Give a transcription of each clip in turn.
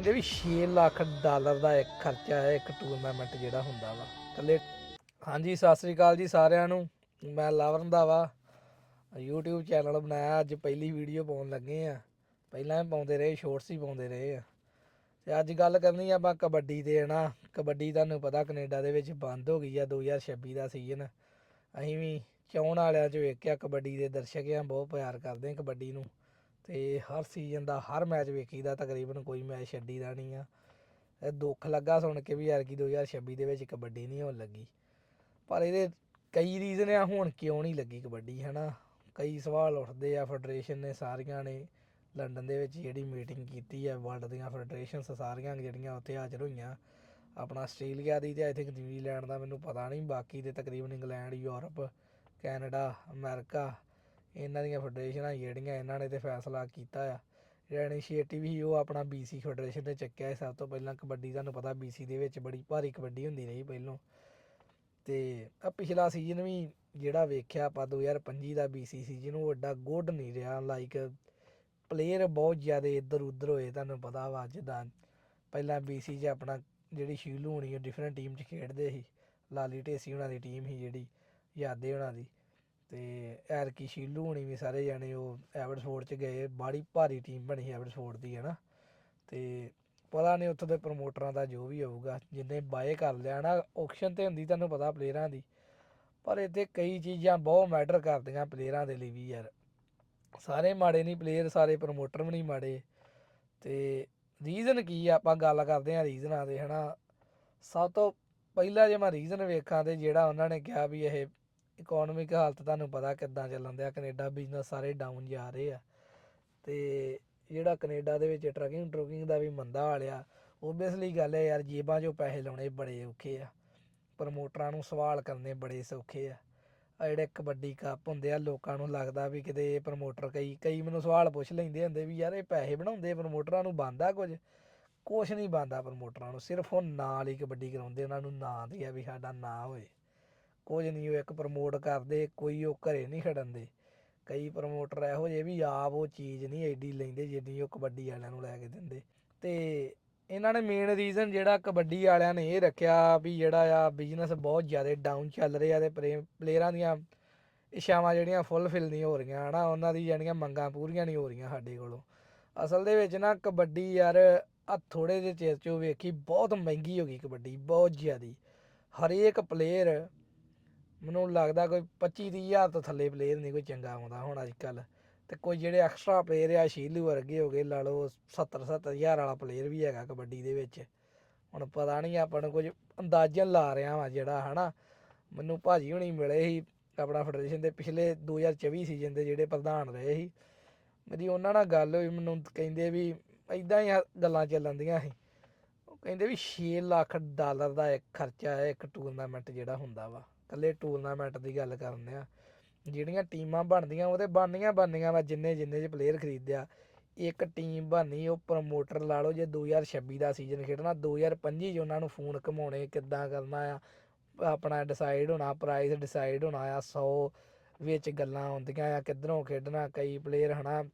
ਕਹਿੰਦੇ ਵੀ 6 ਲੱਖ ਡਾਲਰ ਦਾ ਇੱਕ ਖਰਚਾ ਹੈ, ਇੱਕ ਟੂਰਨਾਮੈਂਟ ਜਿਹੜਾ ਹੁੰਦਾ ਵਾ। ਕੱਲੇ ਹਾਂਜੀ, ਸਤਿ ਸ੍ਰੀ ਅਕਾਲ ਜੀ ਸਾਰਿਆਂ ਨੂੰ। ਮੈਂ ਲਵ ਰੰਧਾਵਾ YouTube ਚੈਨਲ ਬਣਾਇਆ, ਅੱਜ ਪਹਿਲੀ ਵੀਡੀਓ ਪਾਉਣ ਲੱਗੇ ਆ। ਪਹਿਲਾਂ ਵੀ ਪਾਉਂਦੇ ਰਹੇ ਸ਼ੋਰਟਸ ਹੀ ਪਾਉਂਦੇ ਰਹੇ ਆ। ਤੇ ਅੱਜ ਗੱਲ ਕਰਨੀ ਆ ਆਪਾਂ ਕਬੱਡੀ ਤੇ ਨਾ। ਕਬੱਡੀ ਤੁਹਾਨੂੰ ਪਤਾ ਕੈਨੇਡਾ ਦੇ ਵਿੱਚ ਬੰਦ ਹੋ ਗਈ ਆ 2026 ਦਾ ਸੀਜ਼ਨ ਅਸੀਂ ਵੀ ਚਾਹਣ ਵਾਲਿਆਂ 'ਚ ਵੇਖਿਆ ਕਬੱਡੀ ਦੇ ਦਰਸ਼ਕ ਆ, ਬਹੁਤ ਪਿਆਰ ਕਰਦੇ ਆ ਕਬੱਡੀ ਨੂੰ। ਤੇ ਹਰ ਸੀਜ਼ਨ ਦਾ, ਹਰ ਮੈਚ ਵੇਖੀਦਾ ਤਕਰੀਬਨ, ਕੋਈ ਮੈਚ ਛੱਡੀਦਾ ਨਹੀਂ ਆ। ਇਹ ਦੁੱਖ ਲੱਗਾ ਸੁਣ ਕੇ ਵੀ ਯਾਰ ਕੀ 2026 ਦੇ ਵਿੱਚ ਕਬੱਡੀ ਨਹੀਂ ਹੋਣ ਲੱਗੀ। ਪਰ ਇਹਦੇ ਕਈ ਰੀਜ਼ਨ ਆ, ਹੁਣ ਕਿਉਂ ਨਹੀਂ ਲੱਗੀ ਕਬੱਡੀ, ਹਨਾ? ਕਈ ਸਵਾਲ ਉੱਠਦੇ ਆ, ਫੈਡਰੇਸ਼ਨ ਨੇ ਸਾਰੀਆਂ ਨੇ ਲੰਡਨ ਦੇ ਵਿੱਚ ਜਿਹੜੀ ਮੀਟਿੰਗ ਕੀਤੀ ਹੈ ਵਰਲਡ ਦੀਆਂ ਫੈਡਰੇਸ਼ਨਸ ਸਾਰੀਆਂ ਜਿਹੜੀਆਂ ਉੱਥੇ ਹਾਜ਼ਰ ਹੋਈਆਂ। ਆਪਣਾ ਆਸਟ੍ਰੇਲੀਆ ਦੀ ਤੇ ਆਈ ਥਿੰਕ ਨਿਊਜ਼ੀਲੈਂਡ ਦਾ ਮੈਨੂੰ ਪਤਾ ਨਹੀਂ, ਬਾਕੀ ਦੇ ਤਕਰੀਬਨ ਇੰਗਲੈਂਡ, ਯੂਰਪ, ਕੈਨੇਡਾ, ਅਮਰੀਕਾ ਇਹਨਾਂ ਦੀਆਂ ਫੈਡਰੇਸ਼ਨਾਂ ਜਿਹੜੀਆਂ ਇਹਨਾਂ ਨੇ ਤੇ ਫੈਸਲਾ ਕੀਤਾ ਆ। ਜਿਹੜਾ ਇਨੀਸ਼ੀਏਟਿਵ ਹੀ ਉਹ ਆਪਣਾ BC ਫੈਡਰੇਸ਼ਨ ਨੇ ਚੱਕਿਆ ਹੈ ਸਭ ਤੋਂ ਪਹਿਲਾਂ ਕਬੱਡੀ, ਤੁਹਾਨੂੰ ਪਤਾ BC ਦੇ ਵਿੱਚ ਬੜੀ ਭਾਰੀ ਕਬੱਡੀ ਹੁੰਦੀ ਰਹੀ ਪਹਿਲੋਂ। ਤੇ ਆ ਪਿਛਲਾ ਸੀਜ਼ਨ ਵੀ ਜਿਹੜਾ ਵੇਖਿਆ ਆਪਾਂ 2025 ਦਾ BC ਸੀਜ਼ਨ ਉਹ ਐਡਾ ਗੁੱਡ ਨਹੀਂ ਰਿਹਾ। ਲਾਈਕ ਪਲੇਅਰ ਬਹੁਤ ਜ਼ਿਆਦਾ ਇੱਧਰ ਉੱਧਰ ਹੋਏ, ਤੁਹਾਨੂੰ ਪਤਾ ਵਾ ਜਿੱਦਾਂ ਪਹਿਲਾਂ BC 'ਚ ਆਪਣਾ ਜਿਹੜੀ ਸ਼ੀਲੂ ਹੋਣੀ, ਉਹ ਡਿਫਰੈਂਟ ਟੀਮ 'ਚ ਖੇਡਦੇ ਸੀ। ਲਾਲੀ ਢੇਸੀ ਉਹਨਾਂ ਦੀ ਟੀਮ ਸੀ ਜਿਹੜੀ, ਯਾਦੇ ਉਹਨਾਂ ਦੀ। ਤੇ ਐਰਕੀ ਸ਼ੀਲੂ ਹੋਣੀ ਵੀ ਸਾਰੇ ਜਾਣੇ ਉਹ ਐਵਰਸਫੋਰਡ 'ਚ ਗਏ ਬਾੜੀ ਭਾਰੀ ਟੀਮ ਬਣੀ ਸੀ ਐਵਰਸਫੋਰਡ ਦੀ ਹੈ ਨਾ ਤੇ ਪਤਾ ਨਹੀਂ ਉੱਥੋਂ ਦੇ ਪ੍ਰਮੋਟਰਾਂ ਦਾ ਜੋ ਵੀ ਹੋਊਗਾ, ਜਿੰਨੇ ਬਾਏ ਕਰ ਲਿਆ ਨਾ ਆਕਸ਼ਨ ਤੇ ਹੁੰਦੀ ਤੁਹਾਨੂੰ ਪਤਾ ਪਲੇਅਰਾਂ ਦੀ, ਪਰ ਇੱਥੇ ਕਈ ਚੀਜ਼ਾਂ ਬਹੁਤ ਮੈਟਰ ਕਰਦੀਆਂ ਪਲੇਅਰਾਂ ਦੇ ਲਈ ਵੀ ਯਾਰ। ਸਾਰੇ ਮਾੜੇ ਨਹੀਂ ਪਲੇਅਰ ਸਾਰੇ ਪ੍ਰਮੋਟਰ ਵੀ ਨਹੀਂ ਮਾੜੇ। ਤੇ ਰੀਜ਼ਨ ਕੀ ਆ? ਆਪਾਂ ਗੱਲ ਕਰਦੇ ਆ ਰੀਜ਼ਨਾਂ ਦੇ, ਹਨਾ? ਸਭ ਤੋਂ ਪਹਿਲਾ ਜੇ ਮੈਂ ਰੀਜ਼ਨ ਵੇਖਾਂ ਤੇ ਜਿਹੜਾ ਉਹਨਾਂ ਨੇ ਕਿਹਾ ਵੀ ਇਹ ਇਕਨੋਮਿਕ ਹਾਲਤ ਤੁਹਾਨੂੰ ਪਤਾ ਕਿੱਦਾਂ ਚੱਲਣ ਦਿਆ, ਕੈਨੇਡਾ ਬਿਜ਼ਨਸ ਸਾਰੇ ਡਾਊਨ ਜਾ ਰਹੇ ਆ। ਤੇ ਜਿਹੜਾ ਕੈਨੇਡਾ ਦੇ ਵਿੱਚ ਟਰਕਿੰਗ ਟਰਕਿੰਗ ਦਾ ਵੀ ਮੰਦਾ ਹਾਲਿਆ ਓਬਵੀਅਸਲੀ ਗੱਲ ਹੈ ਯਾਰ, ਜੇਬਾਂ 'ਚੋਂ ਪੈਸੇ ਲਾਉਣੇ ਬੜੇ ਔਖੇ ਆ। ਪ੍ਰਮੋਟਰਾਂ ਨੂੰ ਸਵਾਲ ਕਰਨੇ ਬੜੇ ਸੌਖੇ ਆ। ਆ ਜਿਹੜੇ ਕਬੱਡੀ ਕੱਪ ਹੁੰਦੇ ਆ, ਲੋਕਾਂ ਨੂੰ ਲੱਗਦਾ ਵੀ ਕਿਤੇ ਇਹ ਪ੍ਰਮੋਟਰ ਕਈ ਕਈ ਮੈਨੂੰ ਸਵਾਲ ਪੁੱਛ ਲੈਂਦੇ ਹੁੰਦੇ ਵੀ ਯਾਰ ਇਹ ਪੈਸੇ ਬਣਾਉਂਦੇ ਪ੍ਰਮੋਟਰਾਂ ਨੂੰ ਬੰਦਾ ਕੁਝ? ਕੁਛ ਨਹੀਂ ਬੰਦਾ ਪ੍ਰਮੋਟਰਾਂ ਨੂੰ, ਸਿਰਫ ਉਹ ਨਾਲ ਹੀ ਕਬੱਡੀ ਕਰਾਉਂਦੇ, ਉਹਨਾਂ ਨੂੰ ਨਾਂ ਦੀ ਆ ਵੀ ਸਾਡਾ ਨਾਂ ਹੋਏ। ਕੁਝ ਨਹੀਂ, ਉਹ ਇੱਕ ਪ੍ਰਮੋਟ ਕਰਦੇ, ਕੋਈ ਉਹ ਘਰੇ ਨਹੀਂ ਖੜਨ ਦੇ। ਕਈ ਪ੍ਰਮੋਟਰ ਇਹੋ ਜਿਹੇ ਵੀ ਆਪ ਉਹ ਚੀਜ਼ ਨਹੀਂ ਐਡੀ ਲੈਂਦੇ ਜਿੰਨੀ ਉਹ ਕਬੱਡੀ ਵਾਲਿਆਂ ਨੂੰ ਲੈ ਕੇ ਦਿੰਦੇ। ਤੇ ਇਹਨਾਂ ਨੇ ਮੇਨ ਰੀਜ਼ਨ ਜਿਹੜਾ ਕਬੱਡੀ ਵਾਲਿਆਂ ਨੇ ਇਹ ਰੱਖਿਆ ਵੀ ਜਿਹੜਾ ਆ ਬਿਜ਼ਨਸ ਬਹੁਤ ਜ਼ਿਆਦਾ ਡਾਊਨ ਚੱਲ ਰਿਹਾ ਤੇ ਪਲੇਅਰਾਂ ਦੀਆਂ ਇਛਾਵਾਂ ਜਿਹੜੀਆਂ ਫੁੱਲਫਿਲ ਨਹੀਂ ਹੋ ਰਹੀਆਂ, ਹਨਾ? ਉਹਨਾਂ ਦੀ ਜਿਹੜੀਆਂ ਮੰਗਾਂ ਪੂਰੀਆਂ ਨਹੀਂ ਹੋ ਰਹੀਆਂ ਸਾਡੇ ਕੋਲੋਂ। ਅਸਲ ਦੇ ਵਿੱਚ ਨਾ ਕਬੱਡੀ ਯਾਰ ਆ ਥੋੜੇ ਜਿਹੇ ਚਿਰ ਚੋਂ ਵੇਖੀ, ਬਹੁਤ ਮਹਿੰਗੀ ਹੋ ਗਈ ਕਬੱਡੀ, ਬਹੁਤ ਜ਼ਿਆਦੀ। ਹਰੇਕ ਪਲੇਅਰ ਮੈਨੂੰ ਲੱਗਦਾ ਕੋਈ 25 ਤੀਹ ਹਜ਼ਾਰ ਤੋਂ ਥੱਲੇ ਪਲੇਅਰ ਨਹੀਂ ਕੋਈ ਚੰਗਾ ਆਉਂਦਾ ਹੁਣ ਅੱਜ ਕੱਲ ਤੇ ਕੋਈ ਜਿਹੜੇ ਐਕਸਟਰਾ ਪਲੇਅਰ ਆ, ਸ਼ੀਲੂ ਵਰਗੇ ਹੋ ਗਏ, ਲਾ ਲਓ 70 70 ਹਜ਼ਾਰ ਵਾਲਾ ਪਲੇਅਰ ਵੀ ਹੈਗਾ ਕਬੱਡੀ ਦੇ ਵਿੱਚ। ਹੁਣ ਪਤਾ ਨਹੀਂ ਆਪਾਂ ਨੂੰ ਕੁਝ ਅੰਦਾਜ਼ਨ ਲਾ ਰਿਹਾ ਵਾਂ ਜਿਹੜਾ, ਹਨਾ? ਮੈਨੂੰ ਭਾਜੀ ਹੁਣੀ ਮਿਲੇ ਸੀ ਆਪਣਾ ਫੈਡਰੇਸ਼ਨ ਦੇ ਪਿਛਲੇ 2024 ਸੀਜ਼ਨ ਦੇ ਜਿਹੜੇ ਪ੍ਰਧਾਨ ਰਹੇ ਸੀ। ਮੇਰੀ ਉਹਨਾਂ ਨਾਲ ਗੱਲ ਹੋਈ, ਮੈਨੂੰ ਕਹਿੰਦੇ ਵੀ ਇਦਾਂ ਹੀ ਗੱਲਾਂ ਚੱਲਣ ਦੀਆਂ ਸੀ। ਉਹ ਕਹਿੰਦੇ ਵੀ 6 ਲੱਖ ਡਾਲਰ ਦਾ ਇੱਕ ਖਰਚਾ ਹੈ, ਇੱਕ ਟੂਰਨਾਮੈਂਟ ਜਿਹੜਾ ਹੁੰਦਾ ਵਾ। ਇਕੱਲੇ ਟੂਰਨਾਮੈਂਟ ਦੀ ਗੱਲ ਕਰਦੇ ਆ। ਜਿਹੜੀਆਂ ਟੀਮਾਂ ਬਣਦੀਆਂ ਉਹਦੇ ਬਣਦੀਆਂ ਬਣਦੀਆਂ ਵਾ, ਜਿੰਨੇ ਜਿੰਨੇ ਚ ਪਲੇਅਰ ਖਰੀਦਿਆ ਇੱਕ ਟੀਮ ਬਣਨੀ ਉਹ ਪ੍ਰਮੋਟਰ ਲਾ ਲਓ, ਜੇ 2026 ਦਾ ਸੀਜ਼ਨ ਖੇਡਣਾ 2025 ਚ ਉਹਨਾਂ ਨੂੰ ਫੋਨ ਘਮਾਉਣੇ, ਕਿੱਦਾਂ ਕਰਨਾ ਆ। ਆਪਣਾ ਡਿਸਾਈਡ ਹੋਣਾ ਪ੍ਰਾਈਸ ਡਿਸਾਈਡ ਹੋਣਾ ਆ 100 ਵਿੱਚ ਗੱਲਾਂ ਹੁੰਦੀਆਂ ਆ, ਕਿੱਧਰੋਂ ਖੇਡਣਾ, ਕਈ ਪਲੇਅਰ ਹਨਾ,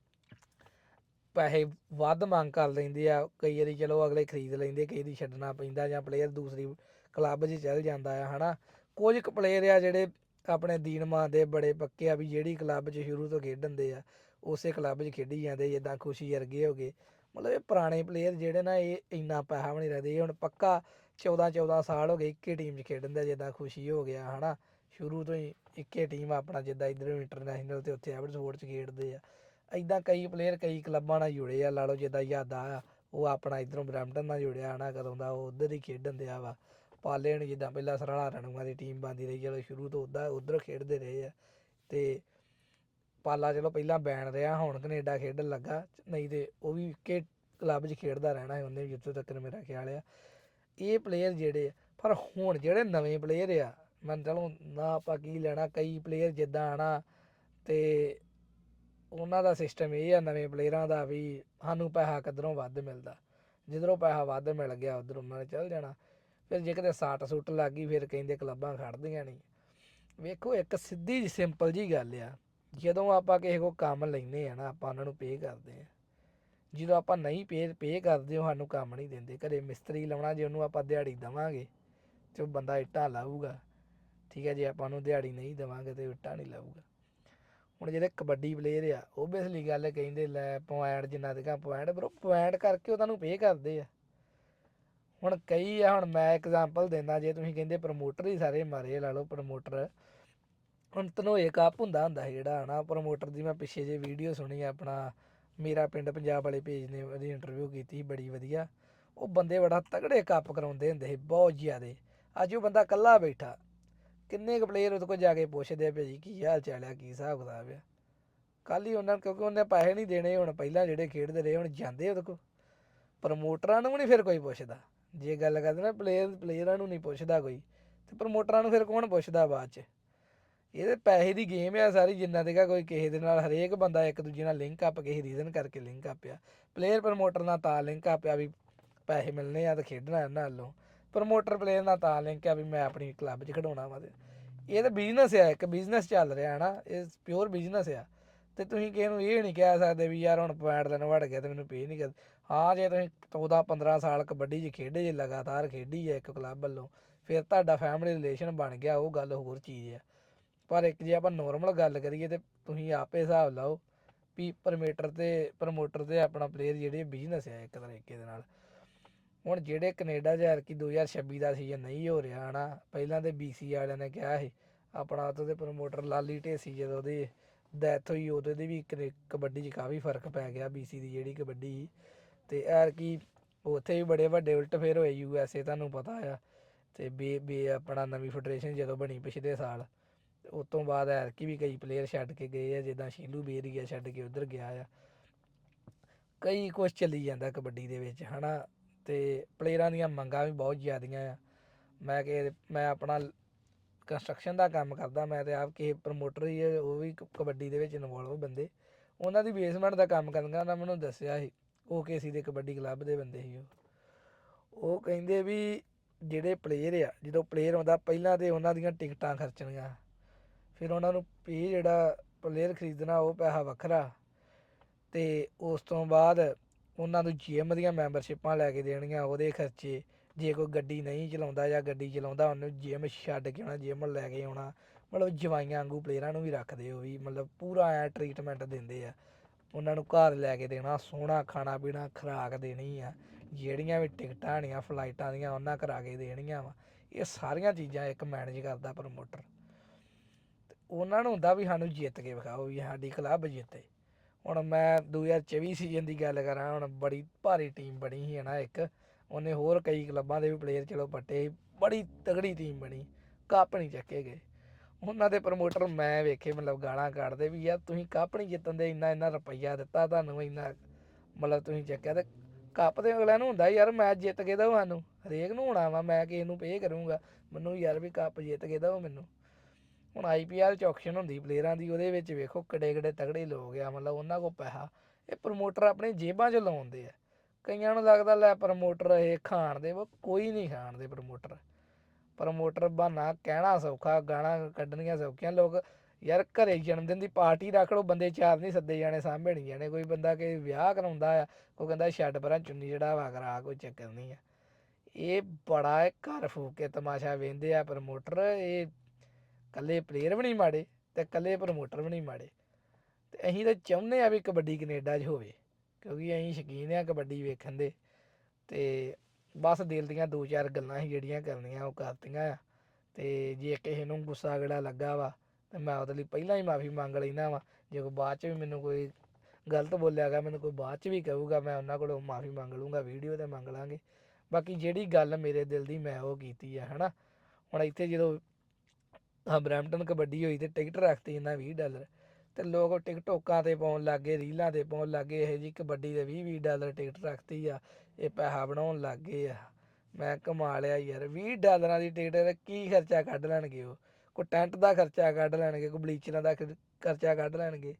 ਪੈਸੇ ਵੱਧ ਮੰਗ ਕਰ ਲੈਂਦੇ ਆ, ਕਈ ਵਾਰੀ ਚਲੋ ਅਗਲੇ ਖਰੀਦ ਲੈਂਦੇ, ਕਈ ਦੀ ਛੱਡਣਾ ਪੈਂਦਾ, ਜਾਂ ਪਲੇਅਰ ਦੂਸਰੀ ਕਲੱਬ 'ਚ ਚੱਲ ਜਾਂਦਾ ਆ, ਹਨਾ। ਕੁਝ ਕੁ ਪਲੇਅਰ ਆ ਜਿਹੜੇ ਆਪਣੇ ਦੀਨ ਮਾਂ ਦੇ ਬੜੇ ਪੱਕੇ ਆ ਵੀ ਜਿਹੜੀ ਕਲੱਬ 'ਚ ਸ਼ੁਰੂ ਤੋਂ ਖੇਡਣ ਦੇ ਆ, ਉਸੇ ਕਲੱਬ 'ਚ ਖੇਡੀ ਜਾਂਦੇ ਜਿੱਦਾਂ ਖੁਸ਼ੀ ਅਰਗੇ ਹੋ ਗਏ। ਮਤਲਬ ਇਹ ਪੁਰਾਣੇ ਪਲੇਅਰ ਜਿਹੜੇ ਨਾ ਇਹ ਇੰਨਾ ਪੈਸਾ ਵੀ ਨਹੀਂ ਰੱਖਦੇ, ਇਹ ਹੁਣ ਪੱਕਾ 14 14 ਸਾਲ ਹੋ ਗਏ ਇੱਕੇ ਟੀਮ 'ਚ ਖੇਡਣ ਦੇ, ਜਿੱਦਾਂ ਖੁਸ਼ੀ ਹੋ ਗਿਆ, ਹਨਾ। ਸ਼ੁਰੂ ਤੋਂ ਹੀ ਇੱਕੇ ਟੀਮ ਆਪਣਾ, ਜਿੱਦਾਂ ਇੱਧਰ ਇੰਟਰਨੈਸ਼ਨਲ ਤੇ ਉੱਥੇ ਐਵਰਸਪੋਰਟ 'ਚ ਖੇਡਦੇ ਆ। ਐਦਾਂ ਕਈ ਪਲੇਅਰ ਕਈ ਕਲੱਬਾਂ ਨਾਲ ਜੁੜੇ ਆ, ਲਾ ਲਓ ਜਿੱਦਾਂ ਯਾਦਾ ਆ, ਉਹ ਆਪਣਾ ਇਧਰੋਂ ਬਰੈਂਪਟਨ ਨਾਲ ਜੁੜਿਆ, ਹਨਾ, ਕਦੋਂ ਦਾ ਉਹ ਉਧਰ ਹੀ ਖੇਡਣ ਦਿਆ ਵਾ। ਪਾਲੇ ਨੇ ਜਿੱਦਾਂ ਪਹਿਲਾਂ ਸਰਾਲਾ ਰਣੂਆਂ ਦੀ ਟੀਮ ਬਣਦੀ ਰਹੀ ਚਲੋ ਸ਼ੁਰੂ ਤੋਂ ਉਦਾਂ ਉਧਰ ਖੇਡਦੇ ਰਹੇ ਆ ਤੇ ਪਾਲਾ ਚਲੋ ਪਹਿਲਾਂ ਬੈਨ ਰਿਹਾ ਹੁਣ ਕੈਨੇਡਾ ਖੇਡਣ ਲੱਗਾ ਨਹੀਂ ਤੇ ਉਹ ਵੀ ਇੱਕੇ ਕਲੱਬ 'ਚ ਖੇਡਦਾ ਰਹਿਣਾ ਹੈ ਉਹਨੇ ਵੀ ਜਿੱਥੋਂ ਤੱਕ ਮੇਰਾ ਖਿਆਲ ਆ। ਇਹ ਪਲੇਅਰ ਜਿਹੜੇ ਆ, ਪਰ ਹੁਣ ਜਿਹੜੇ ਨਵੇਂ ਪਲੇਅਰ ਆ ਮੈਂ ਚਲੋ ਨਾ ਆਪਾਂ ਕੀ ਲੈਣਾ ਕਈ ਪਲੇਅਰ ਜਿੱਦਾਂ ਆਣਾ ਤੇ ਉਹਨਾਂ ਦਾ ਸਿਸਟਮ ਇਹ ਆ ਨਵੇਂ ਪਲੇਅਰਾਂ ਦਾ ਵੀ ਸਾਨੂੰ ਪੈਸਾ ਕਿੱਧਰੋਂ ਵੱਧ ਮਿਲਦਾ। ਜਿੱਧਰੋਂ ਪੈਸਾ ਵੱਧ ਮਿਲ ਗਿਆ ਉਧਰ ਉਹਨਾਂ ਨੇ ਚੱਲ ਜਾਣਾ। ਫਿਰ ਜੇ ਕਿਤੇ ਸੱਟ ਸੁੱਟ ਲੱਗ ਗਈ, ਫਿਰ ਕਹਿੰਦੇ ਕਲੱਬਾਂ ਖੜਦੀਆਂ ਨਹੀਂ। ਵੇਖੋ, ਇੱਕ ਸਿੱਧੀ ਜਿਹੀ ਸਿੰਪਲ ਜੀ ਗੱਲ ਆ। ਜਦੋਂ ਆਪਾਂ ਕਿਸੇ ਕੋ ਕੰਮ ਲੈਨੇ ਆ ਨਾ, ਆਪਾਂ ਉਹਨਾਂ ਨੂੰ ਪੇ ਕਰਦੇ ਆ। ਜਦੋਂ ਆਪਾਂ ਨਹੀਂ ਪੇ ਪੇ ਕਰਦੇ, ਉਹ ਸਾਨੂੰ ਕੰਮ ਨਹੀਂ ਦਿੰਦੇ। ਘਰੇ ਮਿਸਤਰੀ ਲਾਉਣਾ, ਜੇ ਉਹਨੂੰ ਆਪਾਂ ਦਿਹਾੜੀ ਦੇਵਾਂਗੇ, ਤੇ ਉਹ ਬੰਦਾ ਇੱਟਾਂ ਲਾਊਗਾ। ਠੀਕ ਹੈ, ਜੇ ਆਪਾਂ ਉਹਨੂੰ ਦਿਹਾੜੀ ਨਹੀਂ ਦੇਵਾਂਗੇ, ਤੇ ਇੱਟਾਂ ਨਹੀਂ ਲਾਊਗਾ। ਹੁਣ ਜਿਹੜੇ ਕਬੱਡੀ ਪਲੇਅਰ ਆ ਓਬਵੀਅਸਲੀ ਗੱਲ ਕਹਿੰਦੇ, ਲੈ ਪੁਆਇੰਟ ਜਿੰਨਾ ਦੇ ਕਾ ਪੁਆਇੰਟ ਬਰੋ ਪੁਆਇੰਟ ਕਰਕੇ ਉਹ ਤੁਹਾਨੂੰ ਪੇ ਕਰਦੇ ਆ। ਹੁਣ ਕਈ ਆ, ਹੁਣ ਮੈਂ ਐਗਜ਼ਾਮਪਲ ਦਿੰਦਾ, ਜੇ ਤੁਸੀਂ ਕਹਿੰਦੇ ਪ੍ਰਮੋਟਰ ਹੀ ਸਾਰੇ ਮਾਰੇ, ਲਾ ਲਓ ਪ੍ਰਮੋਟਰ ਹੁਣ ਧਨੋਏ ਕੱਪ ਹੁੰਦਾ ਹੁੰਦਾ ਸੀ ਜਿਹੜਾ, ਹਨਾ ਪ੍ਰਮੋਟਰ ਦੀ ਮੈਂ ਪਿੱਛੇ ਜੇ ਵੀਡੀਓ ਸੁਣੀ ਆਪਣਾ, ਮੇਰਾ ਪਿੰਡ ਪੰਜਾਬ ਵਾਲੇ ਪੇਜ ਨੇ ਉਹਦੀ ਇੰਟਰਵਿਊ ਕੀਤੀ ਬੜੀ ਵਧੀਆ। ਉਹ ਬੰਦੇ ਬੜਾ ਤਗੜੇ ਕੱਪ ਕਰਾਉਂਦੇ ਹੁੰਦੇ ਸੀ, ਬਹੁਤ ਜ਼ਿਆਦੇ। ਅੱਜ ਉਹ ਬੰਦਾ ਇਕੱਲਾ ਬੈਠਾ। ਕਿੰਨੇ ਕੁ ਪਲੇਅਰ ਉਹਦੇ ਕੋਲ ਜਾ ਕੇ ਪੁੱਛਦੇ ਆ, ਭਾਜੀ ਕੀ ਹਾਲ ਚਾਲ ਆ, ਕੀ ਹਿਸਾਬ ਕਿਤਾਬ ਆ? ਕੱਲ ਹੀ ਉਹਨਾਂ ਨੂੰ, ਕਿਉਂਕਿ ਉਹਨੇ ਪੈਸੇ ਨਹੀਂ ਦੇਣੇ, ਹੁਣ ਪਹਿਲਾਂ ਜਿਹੜੇ ਖੇਡਦੇ ਰਹੇ, ਹੁਣ ਜਾਂਦੇ ਉਹਦੇ ਕੋਲ। ਪ੍ਰਮੋਟਰਾਂ ਨੂੰ ਵੀ ਨਹੀਂ ਫਿਰ ਕੋਈ ਪੁੱਛਦਾ। ਜੇ ਗੱਲ ਕਰਦੇ ਨਾ ਪਲੇਅਰ ਪਲੇਅਰਾਂ ਨੂੰ ਨਹੀਂ ਪੁੱਛਦਾ ਕੋਈ, ਤੇ ਪ੍ਰਮੋਟਰਾਂ ਨੂੰ ਫਿਰ ਕੌਣ ਪੁੱਛਦਾ ਬਾਅਦ ਚ? ਇਹ ਇਹਦੇ ਪੈਸੇ ਦੀ ਗੇਮ ਆ ਸਾਰੀ, ਜਿੰਨਾ ਦੇਗਾ ਕੋਈ ਕਿਸੇ ਦੇ ਨਾਲ ਹਰੇਕ ਬੰਦਾ ਇੱਕ ਦੂਜੇ ਨਾਲ ਲਿੰਕ ਅਪ ਕਿਸੇ ਰੀਜ਼ਨ ਕਰਕੇ ਲਿੰਕ ਅਪ ਆ। ਪਲੇਅਰ ਪ੍ਰਮੋਟਰ ਨਾਲ ਤਾਂ ਲਿੰਕ ਅਪ ਆ ਵੀ ਪੈਸੇ ਮਿਲਣੇ ਆ ਤੇ ਖੇਡਣਾ ਇਹਨਾਂ ਨਾਲੋਂ। ਪ੍ਰਮੋਟਰ ਪਲੇਅਰ ਨਾਲ ਤਾਂ ਲਿੰਕ ਆ ਵੀ ਮੈਂ ਆਪਣੀ ਕਲੱਬ 'ਚ ਖਿਡਾਉਣਾ ਵਾ ਤੇ। ਇਹ ਤਾਂ ਬਿਜ਼ਨਸ ਆ, ਇੱਕ ਬਿਜ਼ਨਸ ਚੱਲ ਰਿਹਾ ਹੈ ਨਾ, ਇਹ ਪਿਓਰ ਬਿਜ਼ਨਸ ਆ। ਤੇ ਤੁਸੀਂ ਕਿਸੇ ਨੂੰ ਇਹ ਨਹੀਂ ਕਹਿ ਸਕਦੇ ਵੀ ਯਾਰ ਹੁਣ ਪੁਆਇੰਟ ਲੈਣ ਵੜ ਗਿਆ ਤੇ ਮੈਨੂੰ ਪੇ ਨਹੀਂ ਕਰ ਹਾਂ, ਜੇ ਤੁਸੀਂ 14 15 ਸਾਲ ਕਬੱਡੀ 'ਚ ਖੇਡੇ ਜੇ, ਲਗਾਤਾਰ ਖੇਡੀ ਹੈ ਇੱਕ ਕਲੱਬ ਵੱਲੋਂ, ਫਿਰ ਤੁਹਾਡਾ ਫੈਮਿਲੀ ਰਿਲੇਸ਼ਨ ਬਣ ਗਿਆ, ਉਹ ਗੱਲ ਹੋਰ ਚੀਜ਼ ਆ। ਪਰ ਇੱਕ ਜੇ ਆਪਾਂ ਨੋਰਮਲ ਗੱਲ ਕਰੀਏ ਤੇ ਤੁਸੀਂ ਆਪੇ ਹਿਸਾਬ ਲਾਓ ਵੀ ਪਰਮੀਟਰ ਤੇ ਪ੍ਰਮੋਟਰ ਤੇ ਆਪਣਾ ਪਲੇਅਰ ਜਿਹੜੇ ਬਿਜ਼ਨਸ ਆ ਇੱਕ ਤਰੀਕੇ ਦੇ ਨਾਲ। ਹੁਣ ਜਿਹੜੇ ਕੈਨੇਡਾ 'ਚ ਯਾਰ ਕੀ 2026 ਦਾ ਸੀਜ਼ਨ ਨਹੀਂ ਹੋ ਰਿਹਾ ਹਨਾ, ਪਹਿਲਾਂ ਤੇ BC ਵਾਲਿਆਂ ਨੇ ਕਿਹਾ ਸੀ, ਆਪਣਾ ਉੱਥੋਂ ਦੇ ਪ੍ਰਮੋਟਰ ਲਾਲੀ ਢੇਸੀ ਜਦੋਂ ਉਹਦੀ ਡੈਥ ਹੋਈ, ਉਹਦੇ ਦੀ ਵੀ ਕਨੇ- ਕਬੱਡੀ 'ਚ ਕਾਫੀ ਫ਼ਰਕ ਪੈ ਗਿਆ BC ਦੀ ਜਿਹੜੀ ਕਬੱਡੀ ਸੀ। ਤੇ ਯਾਰ ਕੀ ਉੱਥੇ ਵੀ ਬੜੇ ਵੱਡੇ ਉਲਟ ਫੇਰ ਹੋਏ USA ਤੁਹਾਨੂੰ ਪਤਾ ਆ। ਤੇ ਬੇ ਬੇ ਆਪਣਾ ਨਵੀਂ ਫੈਡਰੇਸ਼ਨ ਜਦੋਂ ਬਣੀ ਪਿਛਲੇ ਸਾਲ ਉਸ ਤੋਂ ਬਾਅਦ ਐਰਕੀ ਵੀ ਕਈ ਪਲੇਅਰ ਛੱਡ ਕੇ ਗਏ ਆ, ਜਿੱਦਾਂ ਸ਼ੀਲੂ ਬੇਰੀਆ ਛੱਡ ਕੇ ਉਧਰ ਗਿਆ ਆ। ਕਈ ਕੁਛ ਚੱਲੀ ਜਾਂਦਾ ਕਬੱਡੀ ਦੇ ਵਿੱਚ, ਹਨਾ। ਤੇ ਪਲੇਅਰਾਂ ਦੀਆਂ ਮੰਗਾਂ ਵੀ ਬਹੁਤ ਜ਼ਿਆਦੀਆਂ ਆ। ਮੈਂ ਕਿ ਮੈਂ ਆਪਣਾ ਕੰਸਟਰਕਸ਼ਨ ਦਾ ਕੰਮ ਕਰਦਾ, ਮੈਂ ਤੇ ਆਪ ਕਿਸੇ ਪ੍ਰਮੋਟਰ ਹੀ ਹੈ ਉਹ ਵੀ ਕ- ਕਬੱਡੀ ਦੇ ਵਿੱਚ ਇਨਵੋਲਵ ਬੰਦੇ। ਉਹਨਾਂ ਦੀ ਬੇਸਮੈਂਟ ਦਾ ਕੰਮ ਕਰਨਗਾ ਉਹਨਾਂ ਮੈਨੂੰ ਦੱਸਿਆ ਸੀ, ਉਹ ਕੇਸੀ ਦੇ ਕਬੱਡੀ ਕਲੱਬ ਦੇ ਬੰਦੇ ਸੀ ਉਹ। ਉਹ ਕਹਿੰਦੇ ਵੀ ਜਿਹੜੇ ਪਲੇਅਰ ਆ, ਜਦੋਂ ਪਲੇਅਰ ਆਉਂਦਾ, ਪਹਿਲਾਂ ਤੇ ਉਹਨਾਂ ਦੀਆਂ ਟਿਕਟਾਂ ਖਰਚਣੀਆਂ। ਫਿਰ ਉਹਨਾਂ ਨੂੰ ਪੇ ਜਿਹੜਾ ਪਲੇਅਰ ਖਰੀਦਣਾ, ਉਹ ਪੈਸਾ ਵੱਖਰਾ। ਤੇ ਉਸ ਤੋਂ ਬਾਅਦ ਉਹਨਾਂ ਨੂੰ ਜਿਮ ਦੀਆਂ ਮੈਂਬਰਸ਼ਿਪਾਂ ਲੈ ਕੇ ਦੇਣੀਆਂ, ਉਹਦੇ ਖਰਚੇ। ਜੇ ਕੋਈ ਗੱਡੀ ਨਹੀਂ ਚਲਾਉਂਦਾ ਜਾਂ ਗੱਡੀ ਚਲਾਉਂਦਾ, ਉਹਨੂੰ ਜਿਮ ਛੱਡ ਕੇ ਆਉਣਾ ਜਿਮ ਲੈ ਕੇ ਆਉਣਾ, ਮਤਲਬ ਜਵਾਈਆਂ ਵਾਂਗੂ ਪਲੇਅਰਾਂ ਨੂੰ ਵੀ ਰੱਖਦੇ ਉਹ ਵੀ, ਮਤਲਬ ਪੂਰਾ ਐ ਟ੍ਰੀਟਮੈਂਟ ਦਿੰਦੇ ਆ। ਉਹਨਾਂ ਨੂੰ ਘਰ ਲੈ ਕੇ ਦੇਣਾ, ਸੋਹਣਾ ਖਾਣਾ ਪੀਣਾ ਖੁਰਾਕ ਦੇਣੀ ਆ, ਜਿਹੜੀਆਂ ਵੀ ਟਿਕਟਾਂ ਹੋਣੀਆਂ ਫਲਾਈਟਾਂ ਦੀਆਂ, ਉਹਨਾਂ ਕਰਾ ਕੇ ਦੇਣੀਆਂ ਵਾ। ਇਹ ਸਾਰੀਆਂ ਚੀਜ਼ਾਂ ਇੱਕ ਮੈਨੇਜ ਕਰਦਾ ਪ੍ਰਮੋਟਰ ਤੇ ਉਹਨਾਂ ਨੂੰ ਹੁੰਦਾ ਵੀ ਸਾਨੂੰ ਜਿੱਤ ਕੇ ਵਿਖਾਓ ਵੀ ਸਾਡੀ ਕਲੱਬ ਜਿੱਤੇ। ਹੁਣ ਮੈਂ 2024 ਸੀਜ਼ਨ ਦੀ ਗੱਲ ਕਰਾਂ, ਹੁਣ ਬੜੀ ਭਾਰੀ ਟੀਮ ਬਣੀ ਸੀ ਨਾ ਇੱਕ। ਉਹਨੇ ਹੋਰ ਕਈ ਕਲੱਬਾਂ ਦੇ ਵੀ ਪਲੇਅਰ ਚਲੋ ਪੱਟੇ ਬੜੀ ਤਗੜੀ ਟੀਮ ਬਣੀ, ਕੱਪ ਨਹੀਂ ਚੱਕੇ ਗਏ। ਉਹਨਾਂ ਦੇ ਪ੍ਰਮੋਟਰ ਮੈਂ ਵੇਖੇ, ਮਤਲਬ ਗਾਲਾਂ ਕੱਢਦੇ ਵੀ ਯਾਰ ਤੁਸੀਂ ਕੱਪ ਨਹੀਂ ਜਿੱਤਣ ਦੇ, ਇੰਨਾ ਇੰਨਾ ਰੁਪਈਆ ਦਿੱਤਾ ਤੁਹਾਨੂੰ, ਇੰਨਾ ਮਤਲਬ ਤੁਸੀਂ ਚੱਕਿਆ ਤੇ ਕੱਪ ਤੇ ਅਗਲਿਆਂ ਨੂੰ ਹੁੰਦਾ ਯਾਰ, ਮੈਚ ਜਿੱਤ ਕੇ ਦਿਓ ਸਾਨੂੰ, ਹਰੇਕ ਨੂੰ ਹੋਣਾ ਵਾ, ਮੈਂ ਕਿ ਇਹਨੂੰ ਪੇ ਕਰੂੰਗਾ, ਮੈਨੂੰ ਯਾਰ ਵੀ ਕੱਪ ਜਿੱਤ ਕੇ ਦਿਓ ਮੈਨੂੰ। ਹੁਣ ਆਈਪੀਐਲ ਚ ਆਕਸ਼ਨ ਹੁੰਦੀ ਪਲੇਅਰਾਂ ਦੀ, ਉਹਦੇ ਵਿੱਚ ਵੇਖੋ ਕਿੱਡੇ ਕਿੱਡੇ ਤਗੜੇ ਲੋਕ ਆ, ਮਤਲਬ ਉਹਨਾਂ ਕੋਲ ਪੈਸਾ। ਇਹ ਪ੍ਰਮੋਟਰ ਆਪਣੇ ਜੇਬਾਂ 'ਚ ਲਾਉਂਦੇ ਆ। ਕਈਆਂ ਨੂੰ ਲੱਗਦਾ, ਲੈ ਪ੍ਰਮੋਟਰ ਇਹ ਖਾਣ ਦੇ, ਉਹ ਕੋਈ ਨਹੀਂ ਖਾਣ ਦੇ ਪ੍ਰਮੋਟਰ ਪ੍ਰਮੋਟਰ ਬਹਾਨਾ ਕਹਿਣਾ ਸੌਖਾ, ਗਾਣਾ ਕੱਢਣੀਆਂ ਸੌਖੀਆਂ। ਲੋਕ ਯਾਰ ਘਰੇ ਜਨਮ ਦਿਨ ਦੀ ਪਾਰਟੀ ਰੱਖ ਲਓ, ਬੰਦੇ ਚਾਰ ਨਹੀਂ ਸੱਦੇ ਜਾਣੇ, ਸਾਂਭੇ ਨਹੀਂ ਜਾਣੇ। ਕੋਈ ਬੰਦਾ ਕਿ ਵਿਆਹ ਕਰਾਉਂਦਾ ਆ, ਕੋਈ ਕਹਿੰਦਾ ਛੱਡ ਪਰਾਂ ਚੁੰਨੀ ਚੜਾਵਾ ਕਰਾ, ਕੋਈ ਚੱਕਰ ਨਹੀਂ ਆ। ਇਹ ਬੜਾ ਘਰ ਫੂਕ ਕੇ ਤਮਾਸ਼ਾ ਵੇਂਦੇ ਆ ਪ੍ਰਮੋਟਰ ਇਹ ਕੱਲੇ ਪਲੇਅਰ ਵੀ ਨਹੀਂ ਮਾੜੇ ਤੇ ਕੱਲੇ ਪ੍ਰਮੋਟਰ ਵੀ ਨਹੀਂ ਮਾੜੇ। ਤੇ ਅਸੀਂ ਤਾਂ ਚਾਹੁੰਦੇ ਆ ਵੀ ਕਬੱਡੀ ਕੈਨੇਡਾ 'ਚ ਹੋਵੇ। ਕਿਉਂਕਿ ਅਸੀਂ ਸ਼ੌਕੀਨ ਆ ਕਬੱਡੀ ਵੇਖਣ ਦੇ ਤੇ ਬਸ ਦਿਲ ਦੀਆਂ ਦੋ ਚਾਰ ਗੱਲਾਂ ਸੀ ਜਿਹੜੀਆਂ ਕਰਨੀਆਂ ਉਹ ਕਰਤੀਆਂ ਆ। ਤੇ ਜੇ ਕਿਸੇ ਨੂੰ ਗੁੱਸਾ ਗੜਾ ਲੱਗਾ ਵਾ, ਤੇ ਮੈਂ ਉਹਦੇ ਲਈ ਪਹਿਲਾਂ ਹੀ ਮਾਫੀ ਮੰਗ ਲੈਣਾ ਵਾ। ਜੇ ਕੋਈ ਬਾਅਦ ਚ ਵੀ ਮੈਨੂੰ ਕੋਈ ਗਲਤ ਬੋਲਿਆਗਾ ਮੈਨੂੰ ਕੋਈ ਬਾਅਦ ਚ ਵੀ ਕਹੂਗਾ, ਮੈਂ ਉਹਨਾਂ ਕੋਲੋਂ ਮਾਫੀ ਮੰਗ ਲੂੰਗਾ ਵੀਡੀਓ ਤੇ ਮੰਗ ਲਾਂਗੇ। ਬਾਕੀ ਜਿਹੜੀ ਗੱਲ ਮੇਰੇ ਦਿਲ ਦੀ ਮੈਂ ਉਹ ਕੀਤੀ ਆ, ਹਨਾ? ਹੁਣ ਇੱਥੇ ਜਦੋਂ ਬਰੈਂਪਟਨ ਕਬੱਡੀ ਹੋਈ ਤੇ ਟਿਕਟ ਰੱਖਤੀ ਇਹਨਾਂ 20 ਡਾਲਰ ਤੇ ਲੋਕ ਟਿਕਟੋਕਾਂ ਤੇ ਪਾਉਣ ਲੱਗੇ, ਰੀਲਾਂ ਤੇ ਪਾਉਣ ਲੱਗੇ, ਇਹ ਜੀ ਕਬੱਡੀ ਦੇ 20 20 ਡਾਲਰ ਟਿਕਟ ਰੱਖਤੀ ਆ, ਇਹ ਪੈਸਾ ਬਣਾਉਣ ਲੱਗ ਗਏ ਆ। ਮੈਂ ਕਮਾ ਲਿਆ ਯਾਰ 20 ਡਾਲਰਾਂ ਦੀ ਟਿਕਟ ਦਾ ਕੀ ਖਰਚਾ ਕੱਢ ਲੈਣਗੇ ਉਹ? ਕੋਈ ਟੈਂਟ ਦਾ ਖਰਚਾ ਕੱਢ ਲੈਣਗੇ, ਕੋਈ ਬਲੀਚਰਾਂ ਦਾ ਖਰਚਾ ਕੱਢ ਲੈਣਗੇ?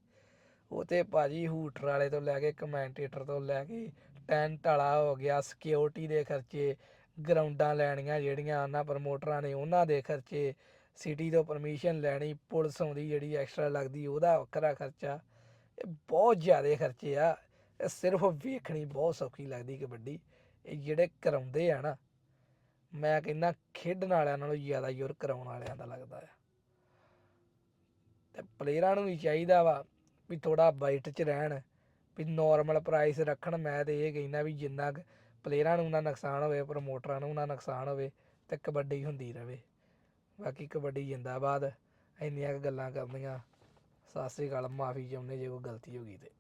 ਉਹ ਤੇ ਭਾਜੀ ਹੂਟਰ ਵਾਲੇ ਤੋਂ ਲੈ ਕੇ, ਕਮੈਂਟੇਟਰ ਤੋਂ ਲੈ ਕੇ ਟੈਂਟ ਵਾਲਾ ਹੋ ਗਿਆ, ਸਿਕਿਉਰਿਟੀ ਦੇ ਖਰਚੇ, ਗਰਾਊਂਡਾਂ ਲੈਣੀਆਂ ਜਿਹੜੀਆਂ ਉਹਨਾਂ ਪ੍ਰਮੋਟਰਾਂ ਨੇ, ਉਹਨਾਂ ਦੇ ਖਰਚੇ ਸਿਟੀ ਤੋਂ ਪਰਮਿਸ਼ਨ ਲੈਣੀ, ਪੁਲਿਸ ਆਉਂਦੀ, ਜਿਹੜੀ ਐਕਸਟਰਾ ਲੱਗਦੀ, ਉਹਦਾ ਵੱਖਰਾ ਖਰਚਾ। ਇਹ ਬਹੁਤ ਜ਼ਿਆਦਾ ਖਰਚੇ ਆ। ਇਹ ਸਿਰਫ ਵੇਖਣੀ ਬਹੁਤ ਸੌਖੀ ਲੱਗਦੀ ਕਬੱਡੀ। ਇਹ ਜਿਹੜੇ ਕਰਾਉਂਦੇ ਆ ਨਾ, ਮੈਂ ਕਹਿੰਦਾ ਖੇਡਣ ਵਾਲਿਆਂ ਨਾਲੋਂ ਜ਼ਿਆਦਾ ਜ਼ੋਰ ਕਰਾਉਣ ਵਾਲਿਆਂ ਦਾ ਲੱਗਦਾ ਆ। ਤੇ ਪਲੇਅਰਾਂ ਨੂੰ ਵੀ ਚਾਹੀਦਾ ਵਾ ਵੀ ਥੋੜਾ ਬਾਈਟ 'ਚ ਰਹਿਣ, ਵੀ ਨਾਰਮਲ ਪ੍ਰਾਈਸ ਰੱਖਣ। ਮੈਂ ਤੇ ਇਹ ਕਹਿੰਦਾ ਵੀ ਜਿੰਨਾ ਕੁ ਪਲੇਅਰਾਂ ਨੂੰ ਨਾ ਨੁਕਸਾਨ ਹੋਵੇ ਪ੍ਰਮੋਟਰਾਂ ਨੂੰ ਨਾ ਨੁਕਸਾਨ ਹੋਵੇ, ਤੇ ਕਬੱਡੀ ਹੁੰਦੀ ਰਹੇ ਬਾਕੀ ਕਬੱਡੀ ਜਿੰਦਾਬਾਦ, ਇੰਨੀਆਂ ਕੁ ਗੱਲਾਂ ਕਰਨੀਆਂ। ਸਤਿ ਸ੍ਰੀ ਅਕਾਲ, ਮਾਫੀ ਚਾਹੁੰਦੇ ਜੇ ਕੋਈ ਗਲਤੀ ਹੋ ਗਈ ਤੇ।